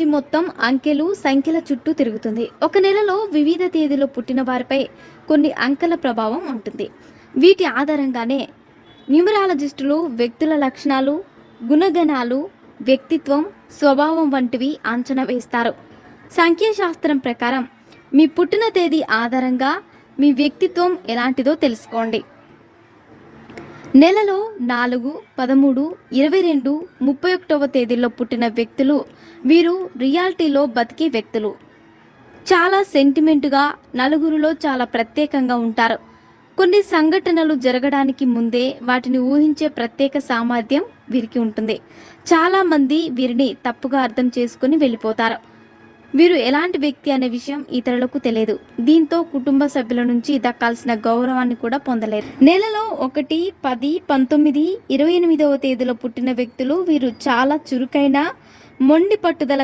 రోజు మొత్తం అంకెలు సంఖ్యల చుట్టూ తిరుగుతుంది. ఒక నెలలో వివిధ తేదీలో పుట్టిన వారిపై కొన్ని అంకెల ప్రభావం ఉంటుంది. వీటి ఆధారంగానే న్యూమరాలజిస్టులు వ్యక్తుల లక్షణాలు గుణగణాలు వ్యక్తిత్వం స్వభావం వంటివి అంచనా వేస్తారు. సంఖ్యాశాస్త్రం ప్రకారం మీ పుట్టిన తేదీ ఆధారంగా మీ వ్యక్తిత్వం ఎలాంటిదో తెలుసుకోండి. నెలలో నాలుగు పదమూడు ఇరవై రెండు ముప్పై ఒకటవ తేదీల్లో పుట్టిన వ్యక్తులు వీరు రియాలిటీలో బతికే వ్యక్తులు. చాలా సెంటిమెంటుగా నలుగురిలో చాలా ప్రత్యేకంగా ఉంటారు. కొన్ని సంఘటనలు జరగడానికి ముందే వాటిని ఊహించే ప్రత్యేక సామర్థ్యం వీరికి ఉంటుంది. చాలామంది వీరిని తప్పుగా అర్థం చేసుకుని వెళ్ళిపోతారు. వీరు ఎలాంటి వ్యక్తి అనే విషయం ఇతరులకు తెలియదు. దీంతో కుటుంబ సభ్యుల నుంచి దక్కాల్సిన గౌరవాన్ని కూడా పొందలేరు. నెలలో ఒకటి పది పంతొమ్మిది ఇరవై ఎనిమిదవ తేదీలో పుట్టిన వ్యక్తులు వీరు చాలా చురుకైన మొండి పట్టుదల